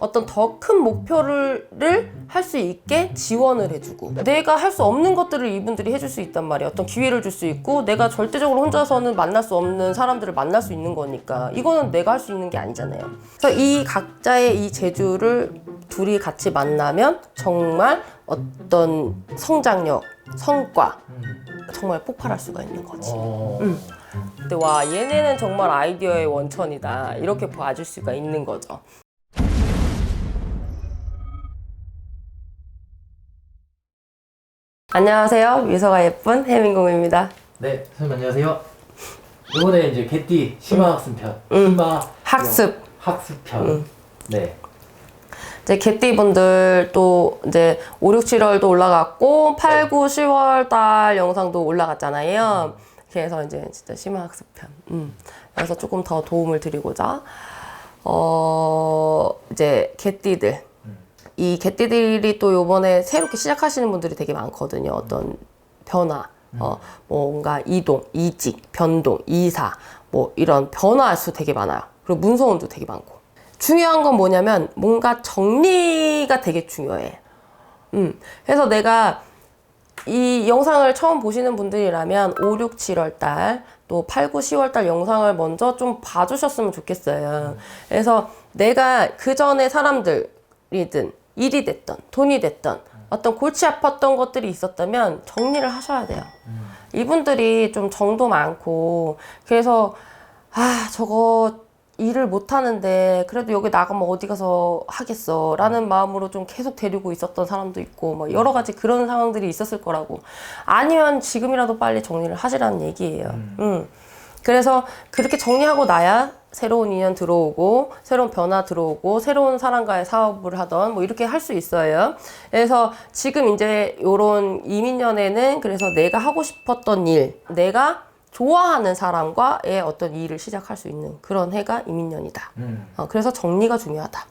어떤 더 큰 목표를 할 수 있게 지원을 해주고 내가 할 수 없는 것들을 이분들이 해줄 수 있단 말이야 어떤 기회를 줄 수 있고 내가 절대적으로 혼자서는 만날 수 없는 사람들을 만날 수 있는 거니까 이거는 내가 할 수 있는 게 아니잖아요. 그래서 이 각자의 이 재주를 둘이 같이 만나면 정말 어떤 성장력 성과 정말 폭발할 수가 있는 거지. 어. 근데 와 얘네는 정말 아이디어의 원천이다. 이렇게 봐줄 수가 있는 거죠. 안녕하세요 미소가 예쁜 해민공입니다. 네, 선생님 안녕하세요. 이번에 이제 개띠 심화 학습 편, 심화 학습 학습 편. 네. 이제 개띠분들 또 이제 5, 6, 7월도 올라갔고 8, 9, 10월 달 영상도 올라갔잖아요. 그래서 이제 진짜 심화 학습편. 음. 그래서 조금 더 도움을 드리고자 어 이제 개띠들 이 개띠들이 또 요번에 새롭게 시작하시는 분들이 되게 많거든요. 어떤 변화, 어, 뭔가 이동, 이직, 변동, 이사, 뭐 이런 변화할 수 되게 많아요. 그리고 문서원도 되게 많고. 중요한 건 뭐냐면 뭔가 정리가 되게 중요해. 음. 그래서 내가 이 영상을 처음 보시는 분들이라면 5, 6, 7월 달, 또 8, 9, 10월 달 영상을 먼저 좀 봐주셨으면 좋겠어요. 그래서 내가 그 전에 사람들이든 일이 됐던, 돈이 됐던, 어떤 골치 아팠던 것들이 있었다면 정리를 하셔야 돼요. 이분들이 좀 정도 많고, 그래서, 아, 저거 일을 못 하는데, 그래도 여기 나가면 어디 가서 하겠어. 라는 마음으로 좀 계속 데리고 있었던 사람도 있고, 뭐 여러 가지 그런 상황들이 있었을 거라고. 아니면 지금이라도 빨리 정리를 하시라는 얘기예요. 음. 그래서 그렇게 정리하고 나야 새로운 인연 들어오고 새로운 변화 들어오고 새로운 사람과의 사업을 하던 뭐 이렇게 할 수 있어요. 그래서 지금 이제 요런 이민년에는 그래서 내가 하고 싶었던 일, 내가 좋아하는 사람과의 어떤 일을 시작할 수 있는 그런 해가 이민년이다. 음. 어, 그래서 정리가 중요하다.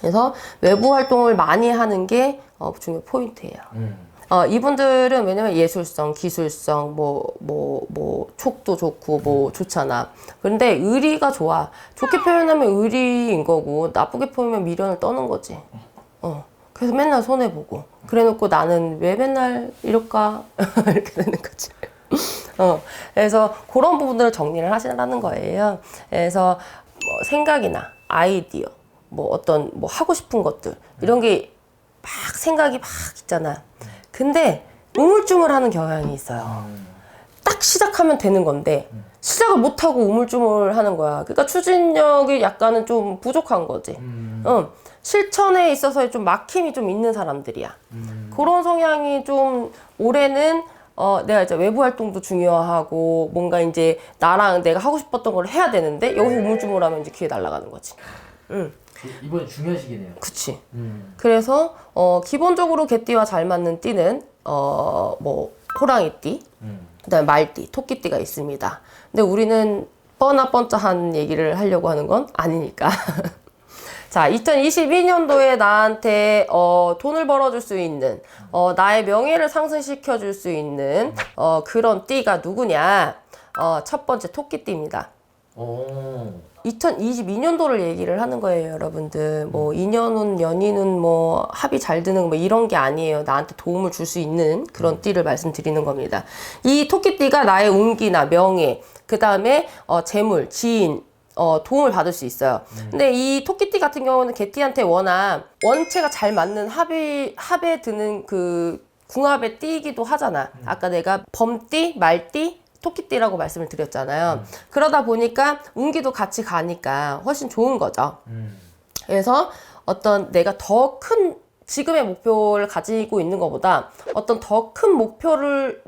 그래서 외부 활동을 많이 하는 게 어, 중요 포인트예요. 음. 어, 이분들은 왜냐면 예술성, 기술성, 뭐, 뭐, 뭐, 촉도 좋고, 뭐, 좋잖아. 그런데 의리가 좋아. 좋게 표현하면 의리인 거고, 나쁘게 표현하면 미련을 떠는 거지. 어. 그래서 맨날 손해보고. 그래 놓고 나는 왜 맨날 이럴까? 이렇게 되는 거지. 어. 그래서 그런 부분들을 정리를 하시라는 거예요. 그래서 뭐 생각이나 아이디어, 뭐 어떤 뭐 하고 싶은 것들, 이런 게 막 생각이 막 있잖아. 근데 우물쭈물 하는 경향이 있어요. 딱 시작하면 되는 건데 시작을 못 하고 우물쭈물 하는 거야. 그러니까 추진력이 약간은 좀 부족한 거지. 음. 어, 실천에 있어서 좀 막힘이 좀 있는 사람들이야. 음. 그런 성향이 좀 올해는 어, 내가 이제 외부 활동도 중요하고 뭔가 이제 나랑 내가 하고 싶었던 걸 해야 되는데 여기서 우물쭈물하면 이제 기회 날아가는 거지. 응, 이번 중요한 시기네요. 그치. 음. 그래서 어, 기본적으로 개띠와 잘 맞는 띠는 어, 뭐 호랑이띠, 음. 그다음에 말띠, 토끼띠가 있습니다. 근데 우리는 뻔하 뻔짜한 얘기를 하려고 하는 건 아니니까. 자, 2022년도에 나한테 어, 돈을 벌어줄 수 있는 어, 나의 명예를 상승시켜 줄 수 있는 어, 그런 띠가 누구냐? 어, 첫 번째 토끼띠입니다. 오. 2022년도를 얘기를 하는 거예요, 여러분들. 뭐, 인연운, 연인운, 뭐, 합이 잘 드는 뭐, 이런 게 아니에요. 나한테 도움을 줄 수 있는 그런 띠를 말씀드리는 겁니다. 이 토끼띠가 나의 운기나 명예, 그 다음에, 어, 재물, 지인, 어, 도움을 받을 수 있어요. 근데 이 토끼띠 같은 경우는 개띠한테 워낙 원체가 잘 맞는 합이, 합에 드는 그 궁합의 띠이기도 하잖아. 아까 내가 범띠, 말띠, 토끼띠라고 말씀을 드렸잖아요. 그러다 보니까 운기도 같이 가니까 훨씬 좋은 거죠. 음. 그래서 어떤 내가 더 큰 지금의 목표를 가지고 있는 것보다 어떤 더 큰 목표를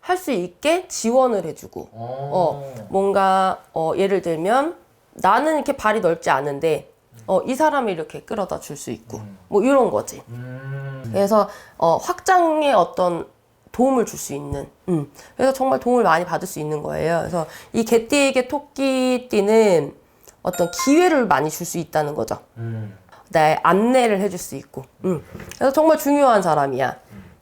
할 수 있게 지원을 해주고 오. 어, 뭔가 어, 예를 들면 나는 이렇게 발이 넓지 않은데 어, 이 사람을 이렇게 끌어다 줄 수 있고 뭐 이런 거지. 음. 그래서 어, 확장에 어떤 도움을 줄 수 있는 음. 그래서 정말 도움을 많이 받을 수 있는 거예요. 그래서 이 개띠에게 토끼띠는 어떤 기회를 많이 줄 수 있다는 거죠. 음. 나의 안내를 해줄 수 있고. 음. 그래서 정말 중요한 사람이야.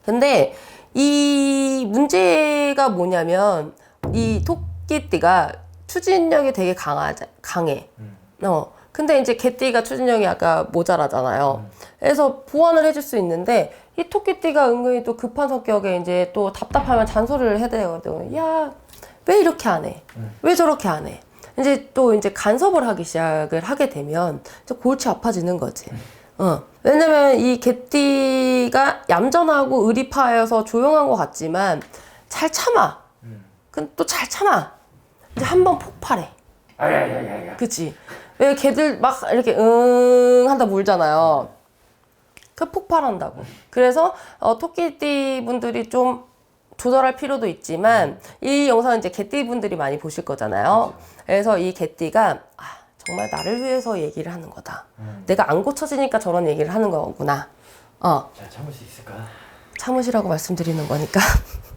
근데 이 문제가 뭐냐면 이 토끼띠가 추진력이 되게 강하자, 강해. 어. 근데 이제 개띠가 추진력이 아까 모자라잖아요. 그래서 보완을 해줄 수 있는데 이 토끼띠가 은근히 또 급한 성격에 이제 또 답답하면 잔소리를 해야 되거든. 야, 왜 이렇게 안 해? 왜 저렇게 안 해? 이제 또 이제 간섭을 하기 시작을 하게 되면 골치 아파지는 거지. 어. 왜냐면 이 개띠가 얌전하고 의리파여서 조용한 것 같지만 잘 참아. 근데 또 잘 참아. 이제 한 번 폭발해. 아야야야야. 그치? 왜 걔들 막 이렇게 응 한다 물잖아요. 그 폭발한다고. 그래서 어, 토끼띠 분들이 좀 조절할 필요도 있지만 이 영상은 이제 개띠 분들이 많이 보실 거잖아요. 그래서 이 개띠가 아, 정말 나를 위해서 얘기를 하는 거다. 내가 안 고쳐지니까 저런 얘기를 하는 거구나. 어, 잘 참을 수 있을까? 참으시라고 말씀드리는 거니까.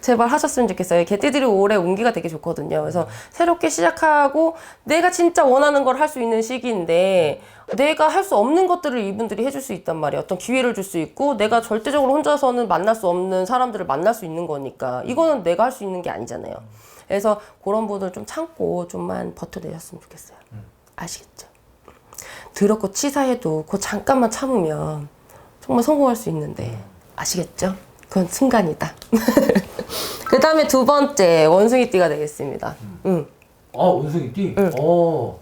제발 하셨으면 좋겠어요. 개띠들이 올해 운기가 되게 좋거든요. 그래서 새롭게 시작하고 내가 진짜 원하는 걸 할 수 있는 시기인데 내가 할 수 없는 것들을 이분들이 해줄 수 있단 말이에요. 어떤 기회를 줄 수 있고 내가 절대적으로 혼자서는 만날 수 없는 사람들을 만날 수 있는 거니까 이거는 내가 할 수 있는 게 아니잖아요. 그래서 그런 분들 좀 참고 좀만 버텨내셨으면 좋겠어요. 아시겠죠? 더럽고 치사해도 그 잠깐만 참으면 정말 성공할 수 있는데 아시겠죠? 그건 순간이다. 그 다음에 두 번째 원숭이띠가 되겠습니다. 음. 아 원숭이띠. 어.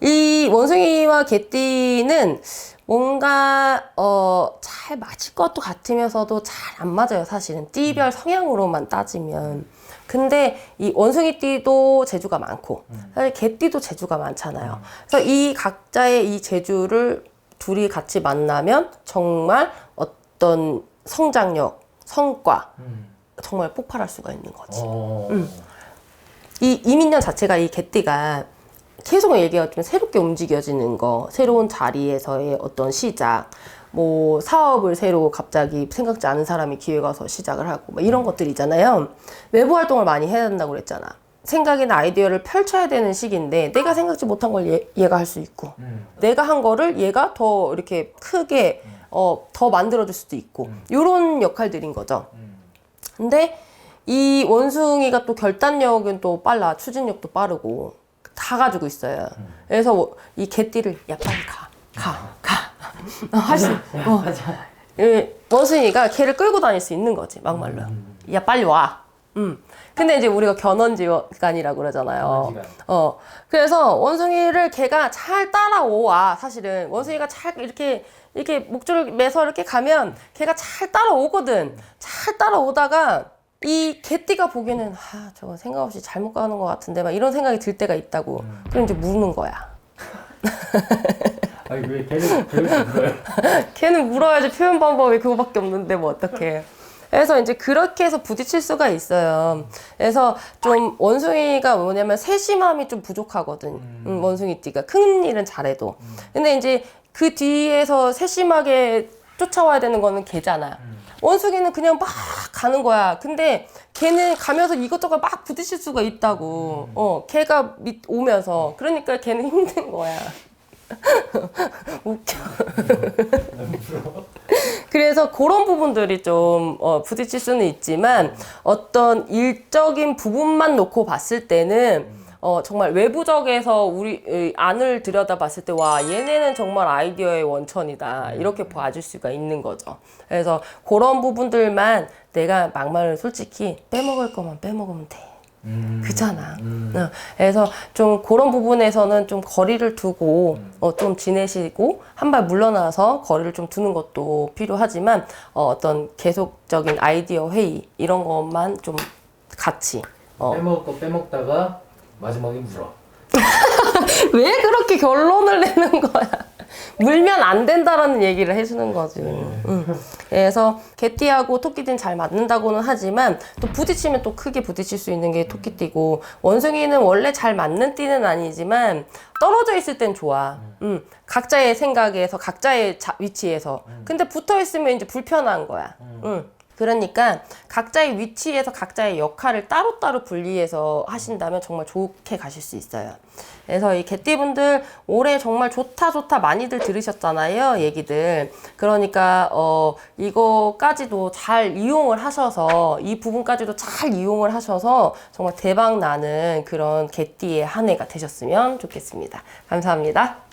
이 원숭이와 개띠는 뭔가 어, 잘 맞을 것도 같으면서도 잘 안 맞아요 사실은 띠별 성향으로만 따지면 근데 이 원숭이 띠도 재주가 많고 사실 개띠도 재주가 많잖아요 그래서 이 각자의 이 재주를 둘이 같이 만나면 정말 어떤 성장력 성과 음. 정말 폭발할 수가 있는 거지 어. 이 이민년 자체가 이 개띠가 계속 얘기했지만 새롭게 움직여지는 거, 새로운 자리에서의 어떤 시작, 뭐 사업을 새로 갑자기 생각지 않은 사람이 기회가 와서 시작을 하고 뭐 이런 것들이잖아요. 외부 활동을 많이 해야 된다고 그랬잖아. 생각이나 아이디어를 펼쳐야 되는 시기인데 내가 생각지 못한 걸 얘, 얘가 할 수 있고 음. 내가 한 거를 얘가 더 이렇게 크게 어, 더 만들어줄 수도 있고 이런 역할들인 거죠. 음. 근데 이 원숭이가 또 결단력은 또 빨라 추진력도 빠르고 다 가지고 있어요. 그래서 이 개띠를 야 빨리 가, 가, 가. 할수 어. 이 원숭이가 개를 끌고 다닐 수 있는 거지 막말로. 야 빨리 와. 음. 근데 이제 우리가 견원지간이라고 그러잖아요. 견원지간. 어. 그래서 원숭이를 개가 잘 따라오와 사실은 원숭이가 잘 이렇게 이렇게 목줄을 매서 이렇게 가면 개가 잘 따라오거든. 잘 따라오다가 이 개띠가 보기에는 아 저거 생각 없이 잘못 가는 것 같은데 막 이런 생각이 들 때가 있다고. 그럼 이제 물는 거야. 아니 왜 걔를 걔를 불러요? 걔는 물어야지 표현 방법이 그거밖에 없는데 뭐 어떡해. 그래서 이제 그렇게 해서 부딪힐 수가 있어요. 그래서 좀 원숭이가 뭐냐면 세심함이 좀 부족하거든. 음, 원숭이띠가 큰 일은 잘해도. 근데 이제 그 뒤에서 세심하게 쫓아와야 되는 거는 걔잖아. 원숭이는 그냥 막 가는 거야. 근데 걔는 가면서 이것저것 막 부딪힐 수가 있다고. 어, 걔가 밑 오면서. 그러니까 걔는 힘든 거야. 웃겨. 그래서 그런 부분들이 좀 어, 부딪힐 수는 있지만 어떤 일적인 부분만 놓고 봤을 때는 어, 정말 외부적에서 우리 의, 안을 들여다봤을 때 와 얘네는 정말 아이디어의 원천이다 이렇게 봐줄 수가 있는 거죠. 그래서 그런 부분들만 내가 막말을 솔직히 빼먹을 거만 빼먹으면 돼. 음. 그잖아. 어, 그래서 좀 그런 부분에서는 좀 거리를 두고 어, 좀 지내시고 한 발 물러나서 거리를 좀 두는 것도 필요하지만 어, 어떤 계속적인 아이디어 회의 이런 것만 좀 같이 어. 빼먹을 거 빼먹다가 마지막에 물어. 왜 그렇게 결론을 내는 거야? 물면 안 된다라는 얘기를 해주는 거지. 응. 그래서 개띠하고 토끼띠는 잘 맞는다고는 하지만 또 부딪히면 또 크게 부딪힐 수 있는 게 토끼띠고 원숭이는 원래 잘 맞는 띠는 아니지만 떨어져 있을 땐 좋아. 음, 각자의 생각에서 각자의 자- 위치에서. 근데 붙어 있으면 이제 불편한 거야. 음. 그러니까 각자의 위치에서 각자의 역할을 따로따로 분리해서 하신다면 정말 좋게 가실 수 있어요. 그래서 이 개띠분들 올해 정말 좋다 좋다 많이들 들으셨잖아요 얘기들 그러니까 어 이거까지도 잘 이용을 하셔서 이 부분까지도 잘 이용을 하셔서 정말 대박 나는 그런 개띠의 한 해가 되셨으면 좋겠습니다 감사합니다.